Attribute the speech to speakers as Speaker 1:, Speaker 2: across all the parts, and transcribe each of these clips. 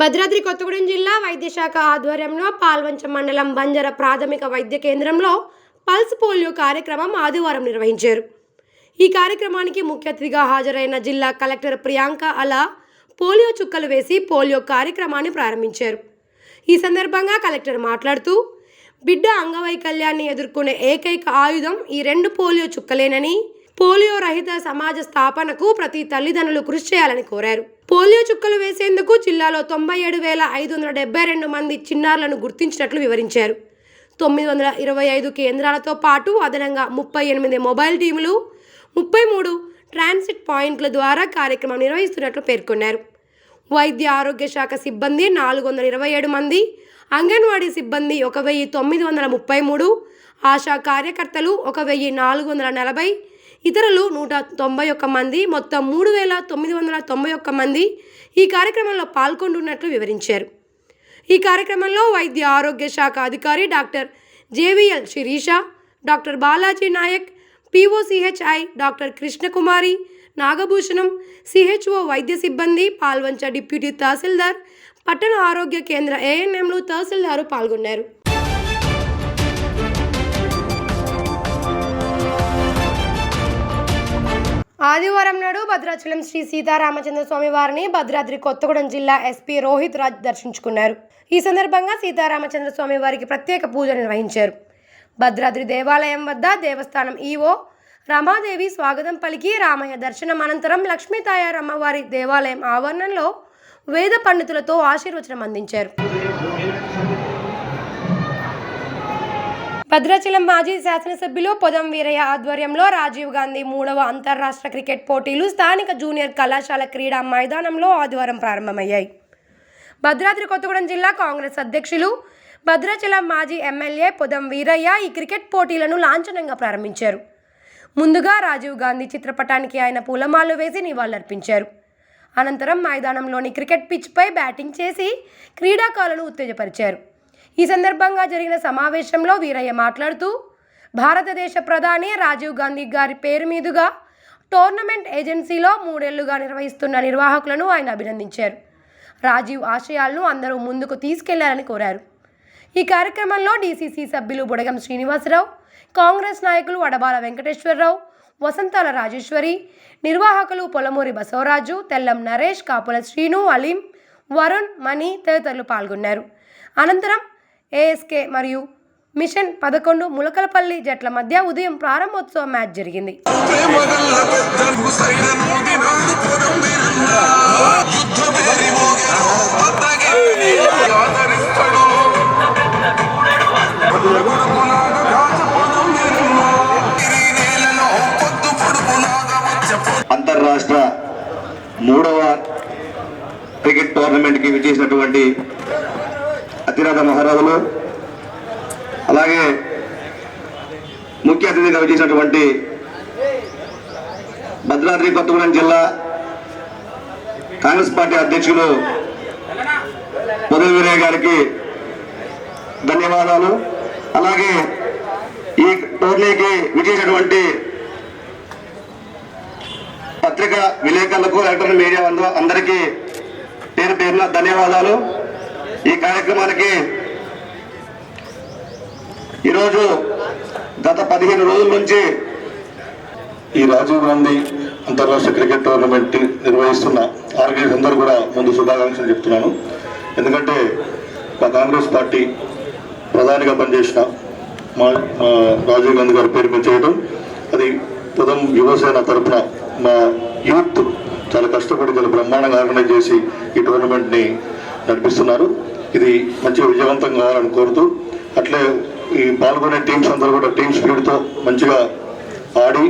Speaker 1: భద్రాద్రి కొత్తగూడెం జిల్లా వైద్యశాఖ ఆధ్వర్యంలో పాల్వంచ మండలం బంజర ప్రాథమిక వైద్య కేంద్రంలో పల్స్ పోలియో కార్యక్రమం ఆదివారం నిర్వహించారు. ఈ కార్యక్రమానికి ముఖ్య అతిథిగా హాజరైన జిల్లా కలెక్టర్ ప్రియాంక అలా పోలియో చుక్కలు వేసి పోలియో కార్యక్రమాన్ని ప్రారంభించారు. ఈ సందర్భంగా కలెక్టర్ మాట్లాడుతూ బిడ్డ అంగవైకల్యాన్ని ఎదుర్కొనే ఏకైక ఆయుధం ఈ రెండు పోలియో చుక్కలేనని పోలియో రహిత సమాజ స్థాపనకు ప్రతి తల్లిదండ్రులు కృషి చేయాలని కోరారు. పోలియో చుక్కలు వేసేందుకు జిల్లాలో తొంభై ఏడు వేల ఐదు వందల డెబ్బై రెండు మంది చిన్నారులను గుర్తించినట్లు వివరించారు. తొమ్మిది వందల ఇరవై ఐదు కేంద్రాలతో పాటు అదనంగా ముప్పై ఎనిమిది మొబైల్ టీములు ముప్పై మూడు ట్రాన్సిట్ పాయింట్ల ద్వారా కార్యక్రమం నిర్వహిస్తున్నట్లు పేర్కొన్నారు. వైద్య ఆరోగ్య శాఖ సిబ్బంది నాలుగు వందల ఇరవై ఏడు మంది అంగన్వాడీ సిబ్బంది ఒక వెయ్యి తొమ్మిది వందల ముప్పై మూడు ఆశా కార్యకర్తలు ఒక వెయ్యి నాలుగు వందల నలభై ఇతరులు నూట తొంభై ఒక్క మంది మొత్తం మూడు వేల తొమ్మిది వందల తొంభై ఒక్క మంది ఈ కార్యక్రమంలో పాల్గొంటున్నట్లు వివరించారు. ఈ కార్యక్రమంలో వైద్య ఆరోగ్య శాఖ అధికారి doctor JVL Sirisha doctor Balaji Naik POCHI doctor Krishnakumari Nagabhushanam CHO వైద్య సిబ్బంది పాల్వంచ డిప్యూటీ తహసీల్దార్ పట్టణ ఆరోగ్య కేంద్ర ఏఎన్ఎంలు తహసీల్దారు పాల్గొన్నారు. ఆదివారం నాడు భద్రాచలం శ్రీ సీతారామచంద్ర స్వామి వారిని భద్రాద్రి కొత్తగూడెం జిల్లా ఎస్పీ రోహిత్ రాజ్ దర్శించుకున్నారు. ఈ సందర్భంగా సీతారామచంద్ర స్వామి వారికి ప్రత్యేక పూజ నిర్వహించారు. భద్రాద్రి దేవాలయం వద్ద దేవస్థానం ఈవో రమాదేవి స్వాగతం పలికి రామయ్య దర్శనం అనంతరం లక్ష్మీ తాయారమ్మ వారి దేవాలయం ఆవరణంలో వేద పండితులతో ఆశీర్వచనం అందించారు. భద్రాచలం మాజీ శాసనసభ్యులు పొదం వీరయ్య ఆధ్వర్యంలో రాజీవ్ గాంధీ మూడవ అంతర్రాష్ట్ర క్రికెట్ పోటీలు స్థానిక జూనియర్ కళాశాల క్రీడా మైదానంలో ఆదివారం ప్రారంభమయ్యాయి. భద్రాద్రి కొత్తగూడెం జిల్లా కాంగ్రెస్ అధ్యక్షులు భద్రాచలం మాజీ ఎమ్మెల్యే పొదం వీరయ్య ఈ క్రికెట్ పోటీలను లాంఛనంగా ప్రారంభించారు. ముందుగా రాజీవ్ గాంధీ చిత్రపటానికి ఆయన పూలమాలు వేసి నివాళులర్పించారు. అనంతరం మైదానంలోని క్రికెట్ పిచ్పై బ్యాటింగ్ చేసి క్రీడాకారులను ఉత్తేజపరిచారు. ఈ సందర్భంగా జరిగిన సమావేశంలో వీరయ్య మాట్లాడుతూ భారతదేశ ప్రధాని రాజీవ్ గాంధీ గారి పేరు మీదుగా టోర్నమెంట్ ఏజెన్సీలో మూడేళ్ళుగా నిర్వహిస్తున్న నిర్వాహకులను ఆయన అభినందించారు. రాజీవ్ ఆశయాలను అందరూ ముందుకు తీసుకెళ్ళాలని కోరారు. ఈ కార్యక్రమంలో డీసీసీ సభ్యులు బుడగం శ్రీనివాసరావు కాంగ్రెస్ నాయకులు వడబాల వెంకటేశ్వరరావు వసంతాల రాజేశ్వరి నిర్వాహకులు పొలమూరి బసవరాజు తెల్లం నరేష్ కాపుల శ్రీను అలీం వరుణ్ మణి తదితరులు పాల్గొన్నారు. అనంతరం ఏఎస్కే మరియు మిషన్ పదకొండు ములకలపల్లి జట్ల మధ్య ఉదయం ప్రారంభోత్సవ మ్యాచ్ జరిగింది.
Speaker 2: అంతర్రాష్ట్ర మూడవ క్రికెట్ టోర్నమెంట్కి విచ్చేసినటువంటి అతిరథ మహారాజులు అలాగే ముఖ్య అతిథిగా విచ్చేసినటువంటి భద్రాద్రి కొత్తగూడెం జిల్లా కాంగ్రెస్ పార్టీ అధ్యక్షులు పదవి వీరయ్య గారికి ధన్యవాదాలు. అలాగే ఈ టోర్నీకి విచ్చేసినటువంటి పత్రిక విలేకరులకు ఎలక్ట్రానిక్ మీడియా అందరికీ పేరు పేరున ధన్యవాదాలు. ఈ కార్యక్రమానికి ఈరోజు గత పదిహేను రోజుల నుంచి
Speaker 3: ఈ రాజీవ్ గాంధీ అంతర్రాష్ట్ర క్రికెట్ టోర్నమెంట్ నిర్వహిస్తున్న ఆర్గనైజ్ అందరూ కూడా ముందు శుభాకాంక్షలు చెప్తున్నాను. ఎందుకంటే మా కాంగ్రెస్ పార్టీ ప్రధానిగా పనిచేసిన మా రాజీవ్ గాంధీ గారి పేరు మీద చేయడం అది ప్రథమ యువసేన తరపున మా యూత్ చాలా కష్టపడి చాలా బ్రహ్మాండంగా ఆర్గనైజ్ చేసి ఈ టోర్నమెంట్ని నడిపిస్తున్నారు. ఇది మంచిగా విజయవంతం కావాలని కోరుతూ అట్లే ఈ పాల్గొనే టీమ్స్ అందరూ కూడా టీమ్ స్పీడ్తో మంచిగా ఆడి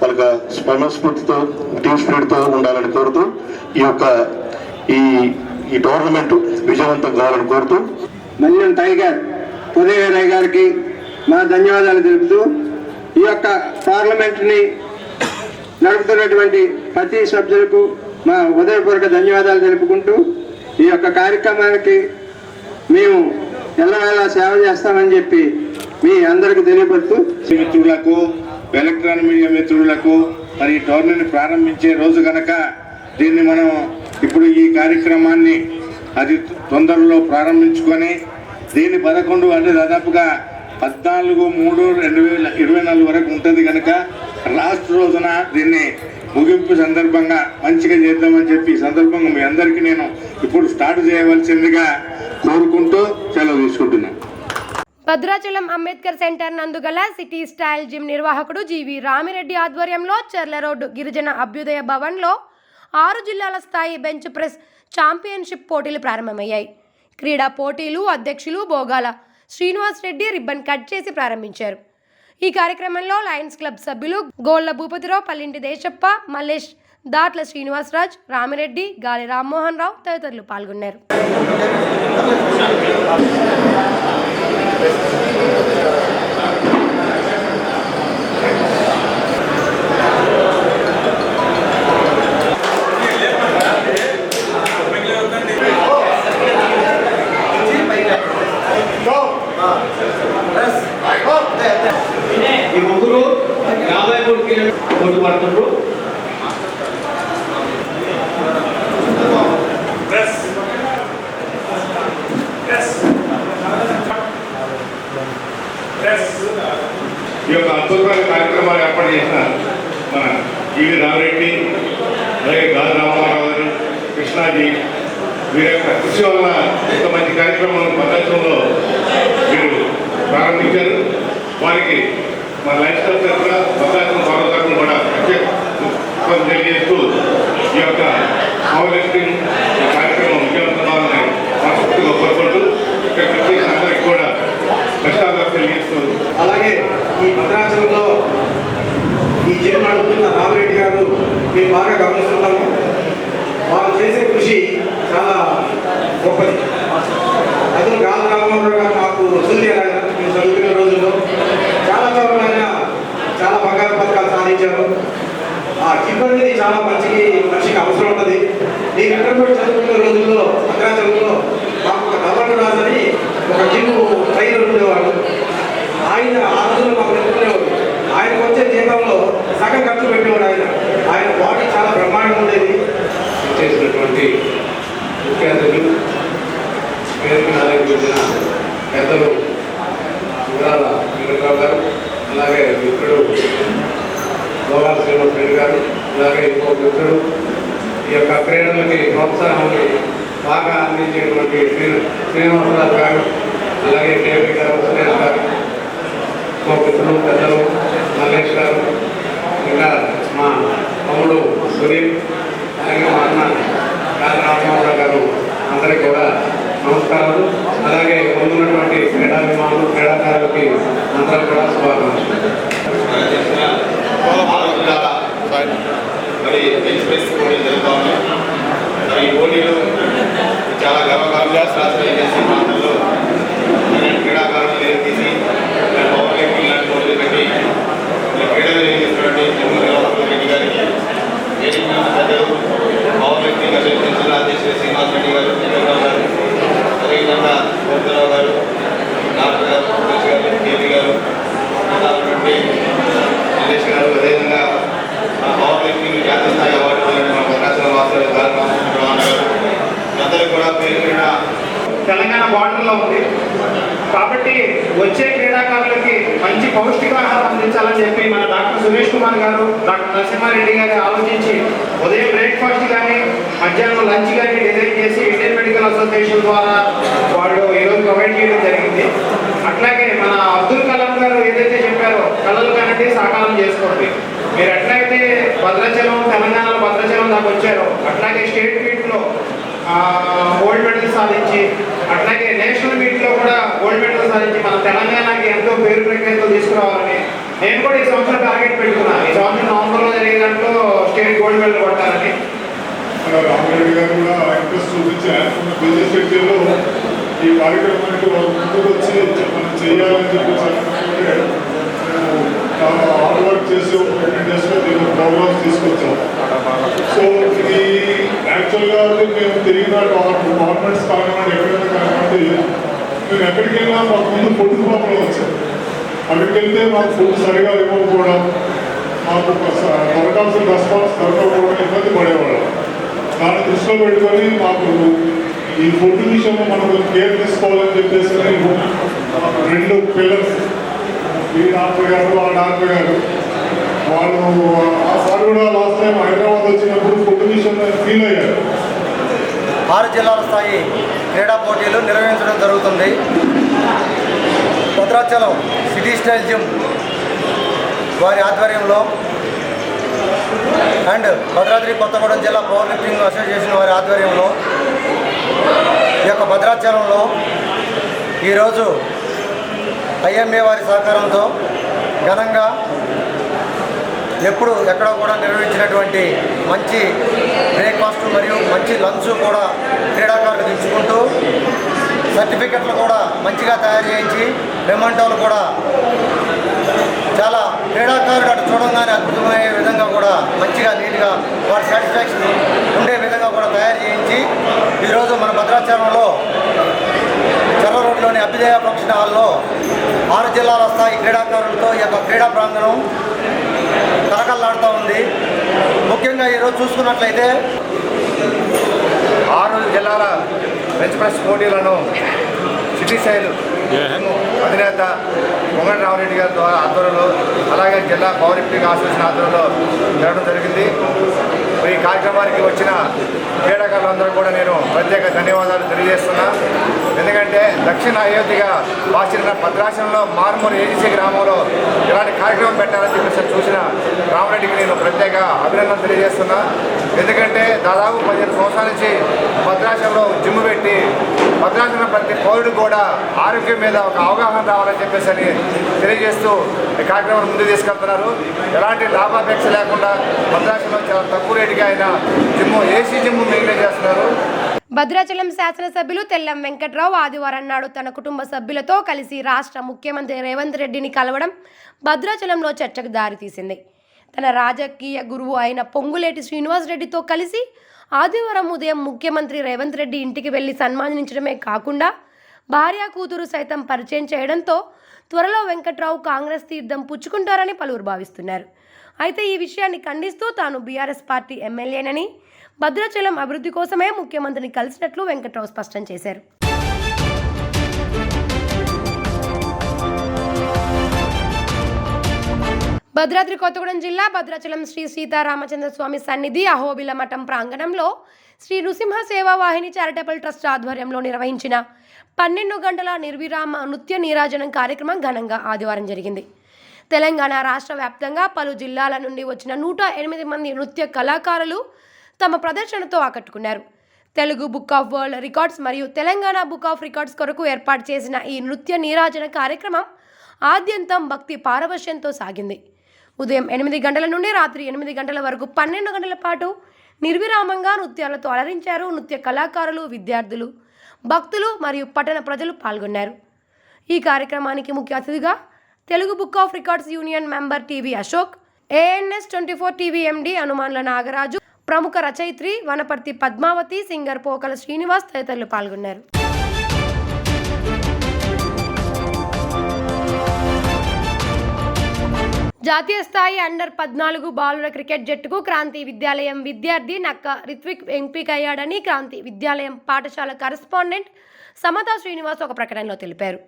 Speaker 3: వాళ్ళకి స్పర్మస్ఫూర్తితో టీమ్ స్పీడ్తో ఉండాలని కోరుతూ ఈ యొక్క ఈ ఈ టోర్నమెంట్ విజయవంతం కావాలని కోరుతూ.
Speaker 4: మన్యం టైగర్ ఉదయరాయ్ గారికి మా ధన్యవాదాలు తెలుపుతూ ఈ యొక్క పార్లమెంట్ని నడుపుతున్నటువంటి ప్రతి సభ్యులకు మా ఉదయపూర్వక ధన్యవాదాలు తెలుపుకుంటూ ఈ యొక్క కార్యక్రమానికి మేము ఎల్లవేళ సేవ చేస్తామని చెప్పి మీ అందరికి తెలియపరుస్తూ
Speaker 5: మిత్రులకు ఎలక్ట్రానిక్ మీడియా మిత్రులకు మరి ఈ టోర్నీని ప్రారంభించే రోజు కనుక దీన్ని మనం ఇప్పుడు ఈ కార్యక్రమాన్ని అది తొందరలో ప్రారంభించుకొని దీని పదకొండు అంటే దాదాపుగా పద్నాలుగు మూడు రెండు వేల ఇరవై నాలుగు వరకు ఉంటుంది కనుక లాస్ట్ రోజున దీన్ని ముగింపు సందర్భంగా మంచిగా చేద్దామని చెప్పి ఈ సందర్భంగా మీ అందరికీ నేను ఇప్పుడు స్టార్ట్ చేయవలసిందిగా కోరుకుంటూ సెలవు తీసుకుంటున్నాను
Speaker 1: భద్రాచలం అంబేద్కర్ సెంటర్ నందుగల సిటీ స్టైల్ జిమ్ నిర్వాహకుడు జీవి రామిరెడ్డి ఆధ్వర్యంలో చెర్ల రోడ్డు గిరిజన అభ్యుదయ భవన్లో ఆరు జిల్లాల స్థాయి బెంచ్ ప్రెస్ ఛాంపియన్షిప్ పోటీలు ప్రారంభమయ్యాయి. క్రీడా పోటీలు అధ్యక్షులు భోగాల శ్రీనివాస్ రెడ్డి రిబ్బన్ కట్ చేసి ప్రారంభించారు. ఈ కార్యక్రమంలో లయన్స్ క్లబ్ సభ్యులు గోళ్ళ భూపతిరావు పల్లింటి దేశప్ప మల్లేష్ దాట్ల శ్రీనివాసరాజ్ రామిరెడ్డి గాలి రామ్మోహన్ రావు తదితరులు పాల్గొన్నారు
Speaker 6: ఈ ముగ్గురు యాభై మూడు కిలోమీటర్ పోటీ పడుతుండ్రు
Speaker 5: ఈ యొక్క అద్భుతమైన కార్యక్రమాలు ఏర్పాటు చేసిన మన జీవి రామరెడ్డి అలాగే గాలి రామారావు గారు కృష్ణాజీ వీరి యొక్క కృషి వల్ల ఇంత మంచి కార్యక్రమం ప్రదర్శనలో మీరు ప్రారంభించారు. వారికి మా లైఫ్ స్టైల్ తరఫున భద్రాచలం గౌరవ కూడా ప్రత్యేక తెలియజేస్తూ ఈ యొక్క పవర్ లిఫ్టింగ్ కార్యక్రమం విజయవంతమాలని మనస్ఫూర్తిగా కోరుకుంటూ ఇక్కడ ప్రత్యేక అందరికీ కూడా కష్టాలు తెలియజేస్తూ
Speaker 6: అలాగే ఈ భద్రాచలంలో ఈ జిమ్ నడుపుతున్న రామరెడ్డి గారు మేము బాగా గమనిస్తున్నాము వారు చేసే కృషి చాలా గొప్పది అతను గాలి రామరావు గారు మాకు వసూలు మేము చదువుకునే రోజుల్లో చాలా చోట్ల ఆయన చాలా బంగారు పథకాలు సాధించారు ఆ జిమ్ అనేది చాలా మంచికి మనిషికి అవసరం ఉన్నది నేను ఇంటర్మీడియట్ చదువుకునే రోజుల్లో భద్రాచలంలో మాకు ఒక నల్లడు రాజని ఒక జిమ్ ట్రైనర్ ఉండేవాడు ఆయన ఆ రోజుల్లో మాకు నేర్చుకునేవాడు ఆయనకు వచ్చే జీతంలో సగం ఖర్చు పెట్టేవాడు ఆయన ఆయన బాడీ చాలా బ్రహ్మాండంగా ఉండేది చేసినటువంటి ముఖ్య అతిథులు పేరుకి నాలుగు పెద్దలు వివరాల వెంకట్రావు గారు అలాగే మిత్రుడు గోవాల శ్రీనివాస్ రెడ్డి గారు అలాగే ఇంకో మిత్రుడు ఈ యొక్క క్రీడలకి ప్రోత్సాహాన్ని బాగా అందించేటువంటి శ్రీ శ్రీనివాసరావు గారు అలాగే కేవీ గారు సురేష్ గారు మా మిత్రులు పెద్దలు మల్లేష్ గారు ఇంకా మా తమ్ముడు సునీల్ అలాగే మా అన్న కాళీ గారు అందరికీ కూడా నమస్కారాలు. అలాగే ముందున్నటువంటి క్రీడాభిమానులు క్రీడాకారులకి అందరూ కూడా శుభాకాంక్షలు.
Speaker 7: మరి ఎక్స్ప్రెస్ పోటీలు జరుగుతూ ఉన్నాయి ఈ పోటీలు చాలా గర్వకారంగా శాస్త్రీయ చేసి ప్రాంతంలో క్రీడాకారులు పేరు తీసి పవర్ లిఫ్టింగ్ లాంటి పోటీలు పెట్టి క్రీడలు చేసినటువంటి జమ్మూ రెడ్డి గారికి ఏడీ పెద్దలు పవర్ లిఫ్టింగ్ అసోసియేషన్ జిల్లా అధ్యక్షులు శ్రీనివాస్ రెడ్డి గారు చంద్రబాబు గారు అదేవిధంగా గోపిరావు గారు డాక్టర్ గారు గారు కేవీ గారు ఉన్నటువంటి మల్లేష్ గారు అదేవిధంగా మా పవర్ లిఫ్టింగ్ జాతీయ స్థాయి అవార్డు పొందిన మా భద్రాచలం వాసులు గారు రామచంద్రరావు గారు అందరూ కూడా పేరు పేరున
Speaker 6: తెలంగాణ బార్డర్లో ఉంది కాబట్టి వచ్చే క్రీడాకారులకి మంచి పౌష్టికాహారం అందించాలని చెప్పి మన డాక్టర్ సురేష్ కుమార్ గారు డాక్టర్ నరసింహారెడ్డి గారు ఆలోచించి ఉదయం బ్రేక్ఫాస్ట్ కానీ మధ్యాహ్నం లంచ్ కానీ డిజైన్ చేసి ఇండియన్ మెడికల్ అసోసియేషన్ ద్వారా వాళ్ళు ఈరోజు ప్రొవైడ్ చేయడం జరిగింది. అట్లాగే మన అబ్దుల్ కలాం గారు ఏదైతే చెప్పారో కళలు కనండి సాకారం చేసుకోండి. మీరు ఎట్లయితే భద్రాచలం తెలంగాణలో భద్రాచలం దాకా వచ్చారో అట్లాగే స్టేట్ మీట్లో గోల్డ్ మెడల్ సాధించి అట్లాగే నేషనల్ మీట్లో కూడా గోల్డ్ మెడల్ సాధించి మన తెలంగాణకి ఎంతో పేరు ప్రఖ్యాతులు తీసుకురావాలని నేను కూడా ఈ సంవత్సరం టార్గెట్ పెట్టుకున్నాను ఈ సంవత్సరం నవంబర్లో జరిగే దాంట్లో స్టేట్ గోల్డ్ మెడల్ కొట్టాలని.
Speaker 8: రామరెడ్డి గారు కూడా ఇంట్రెస్ట్ చూపించారు బిజినెస్ సెక్టర్లో ఈ కార్యక్రమానికి ముందుకు వచ్చి మనం చేయాలని చెప్పి చెప్పినప్పుడే చాలా హార్డ్ వర్క్ చేసి ఒక డేస్లో ప్రోగ్రామ్స్ తీసుకొచ్చాం సో తిరిగిన గవర్నమెంట్స్ కానివ్వండి ఎక్కడైనా కానివ్వండి నేను ఎక్కడికి వెళ్ళినా మాకు ముందు ఫుడ్ ప్రాబ్లం వచ్చింది అక్కడికి వెళ్తే మాకు ఫుడ్ సరిగా ఇవ్వకపోవడం మాకు దొరకాల్సిన రెస్పాన్స్ దొరకకపోవడం ఇబ్బంది పడేవాళ్ళం. దాన్ని దృష్టిలో పెట్టుకొని మాకు ఈ ఫుడ్ విషయంలో మనం కేర్ తీసుకోవాలని చెప్పేసి రెండు పిల్లర్స్ ఈ డాక్టర్ గారు ఆ డాక్టర్ గారు. వాళ్ళు ఆ సార్ కూడా లాస్ట్ టైం హైదరాబాద్ వచ్చినప్పుడు ఫుడ్ విషయంలో ఫీల్ అయ్యారు.
Speaker 9: ఆరు జిల్లాల స్థాయి క్రీడా పోటీలు నిర్వహించడం జరుగుతుంది. భద్రాచలం సిటీ స్టైల్ జిమ్ వారి ఆధ్వర్యంలో అండ్ భద్రాద్రి కొత్తగూడెం జిల్లా పవర్ లిఫ్టింగ్ అసోసియేషన్ వారి ఆధ్వర్యంలో ఈ యొక్క భద్రాచలంలో ఈరోజు ఐఎంఏ వారి సహకారంతో ఘనంగా ఎప్పుడు ఎక్కడ కూడా నిర్వహించినటువంటి మంచి బ్రేక్ఫాస్ట్ మరియు మంచి లంచ్ కూడా క్రీడాకారులకు తెచ్చుకుంటూ సర్టిఫికెట్లు కూడా మంచిగా తయారు చేయించి మెమంటోలు కూడా చాలా క్రీడాకారుడు అటు చూడంగానే అద్భుతమయ్యే విధంగా కూడా మంచిగా నీట్గా వారి సాటిస్ఫాక్షన్ ఉండే విధంగా కూడా తయారు చేయించి ఈరోజు మన భద్రాచలంలో చల్ల రోడ్లోని అభ్యుదయ ఫంక్షన్ హాల్లో ఆరు జిల్లాల స్థాయి క్రీడాకారులతో ఈ యొక్క క్రీడా ప్రాంగణం కలకల్లాడుతూ ఉంది. ముఖ్యంగా ఈరోజు చూసుకున్నట్లయితే
Speaker 10: ఆరు జిల్లాల బెంచ్ ప్రెస్ పోటీలను సిటీ శైలు అధినేత పొంగడి రామరెడ్డి గారి ద్వారా ఆధ్వర్యంలో అలాగే జిల్లా పవర్ లిఫ్టింగ్ అసోసియేషన్ ఆధ్వర్యంలో జరగడం జరిగింది. ఈ కార్యక్రమానికి వచ్చిన క్రీడాకారులందరూ కూడా నేను ప్రత్యేక ధన్యవాదాలు తెలియజేస్తున్నా. ఎందుకంటే దక్షిణ అయోధ్యగా వాసిన భద్రాచలంలో మారుమూల ఏజీసీ గ్రామంలో ఇలాంటి కార్యక్రమం పెట్టాలని చెప్పేసి చూసిన రామరెడ్డికి నేను ప్రత్యేక అభినందన తెలియజేస్తున్నా. ఎందుకంటే దాదాపు పదిహేను సంవత్సరాల నుంచి భద్రాచలంలో జిమ్ పెట్టి భద్రాచలం ప్రతి పౌరుడు కూడా ఆరోగ్యం మీద ఒక అవగాహన రావాలని చెప్పేసి అని తెలియజేస్తూ ఈ కార్యక్రమం ముందుకు తీసుకెళ్తున్నారు. ఎలాంటి లాభాపేక్ష లేకుండా భద్రాచలంలో చాలా తక్కువ రేటుగా ఆయన జిమ్ ఏసీ జిమ్ మెయింటైన్ చేస్తున్నారు.
Speaker 1: భద్రాచలం శాసనసభ్యులు తెల్లం వెంకట్రావు ఆదివారం నాడు తన కుటుంబ సభ్యులతో కలిసి రాష్ట్ర ముఖ్యమంత్రి రేవంత్ రెడ్డిని కలవడం భద్రాచలంలో చర్చకు దారితీసింది. తన రాజకీయ గురువు అయిన పొంగులేటి శ్రీనివాస్ రెడ్డితో కలిసి ఆదివారం ఉదయం ముఖ్యమంత్రి రేవంత్ రెడ్డి ఇంటికి వెళ్ళి సన్మానించడమే కాకుండా భార్య కూతురు సైతం పరిచయం చేయడంతో త్వరలో వెంకట్రావు కాంగ్రెస్ తీర్థం పుచ్చుకుంటారని పలువురు భావిస్తున్నారు. అయితే ఈ విషయాన్ని ఖండిస్తూ తాను బీఆర్ఎస్ పార్టీ ఎమ్మెల్యేనని. భద్రాచలం అభివృద్ధి కోసమే ముఖ్యమంత్రిని కలిసినట్లు వెంకట్రావు స్పష్టం చేశారు. భద్రాద్రి కొత్తగూడెం జిల్లా భద్రాచలం శ్రీ సీతారామచంద్ర స్వామి సన్నిధి అహోబిల మఠం ప్రాంగణంలో శ్రీ నృసింహ సేవా వాహిని చారిటబుల్ ట్రస్ట్ ఆధ్వర్యంలో నిర్వహించిన పన్నెండు గంటల నిర్విరామ నృత్య నీరాజనం కార్యక్రమం ఘనంగా ఆదివారం జరిగింది. తెలంగాణ రాష్ట్ర వ్యాప్తంగా పలు జిల్లాల నుండి వచ్చిన నూట ఎనిమిది మంది నృత్య కళాకారులు తమ ప్రదర్శనతో ఆకట్టుకున్నారు. Telugu book of world records మరియు తెలంగాణ బుక్ ఆఫ్ రికార్డ్స్ కొరకు ఏర్పాటు చేసిన ఈ నృత్య నీరాజన కార్యక్రమం ఆద్యంతం భక్తి పారవశ్యంతో సాగింది. ఉదయం ఎనిమిది గంటల నుండి రాత్రి ఎనిమిది గంటల వరకు పన్నెండు గంటల పాటు నిర్విరామంగా నృత్యాలతో అలరించారు నృత్య కళాకారులు విద్యార్థులు భక్తులు మరియు పట్టణ ప్రజలు పాల్గొన్నారు. ఈ కార్యక్రమానికి ముఖ్య అతిథిగా Telugu book of records union member TV Ashok ANS twenty four TV MD హనుమాన్ల Nagaraju ప్రముఖ రచయిత్రి వనపర్తి పద్మావతి సింగర్ పోకల శ్రీనివాస్ తదితరులు పాల్గొన్నారు. జాతీయ స్థాయి అండర్ పద్నాలుగు బాలుల క్రికెట్ జట్టుకు క్రాంతి విద్యాలయం విద్యార్థి నక్క రిత్విక్ ఎంపికయ్యాడని క్రాంతి విద్యాలయం పాఠశాల కరెస్పాండెంట్ సమతా శ్రీనివాస్ ఒక ప్రకటనలో తెలిపారు.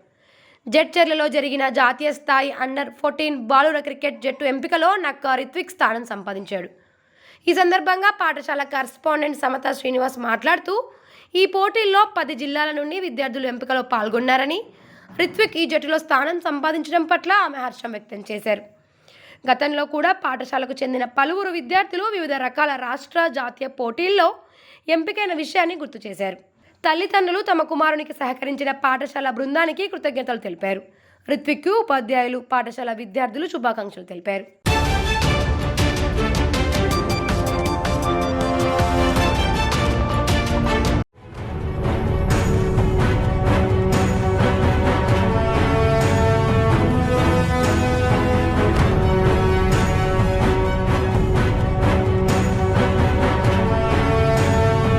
Speaker 1: జడ్చర్లలో జరిగిన జాతీయ స్థాయి అండర్ ఫోర్టీన్ బాలుర క్రికెట్ జట్టు ఎంపికలో నక్క రిత్విక్ స్థానం సంపాదించాడు. ఈ సందర్భంగా పాఠశాల కరస్పాండెంట్ సమత శ్రీనివాస్ మాట్లాడుతూ ఈ పోటీల్లో పది జిల్లాల నుండి విద్యార్థులు ఎంపికలో పాల్గొన్నారని రిత్విక్ ఈ జట్టులో స్థానం సంపాదించడం పట్ల ఆమె హర్షం వ్యక్తం చేశారు. గతంలో కూడా పాఠశాలకు చెందిన పలువురు విద్యార్థులు వివిధ రకాల రాష్ట్ర జాతీయ పోటీల్లో ఎంపికైన విషయాన్ని గుర్తు చేశారు. తల్లిదండ్రులు తమ కుమారునికి సహకరించిన పాఠశాల బృందానికి కృతజ్ఞతలు తెలిపారు. రిత్విక్కు ఉపాధ్యాయులు పాఠశాల విద్యార్థులు శుభాకాంక్షలు తెలిపారు.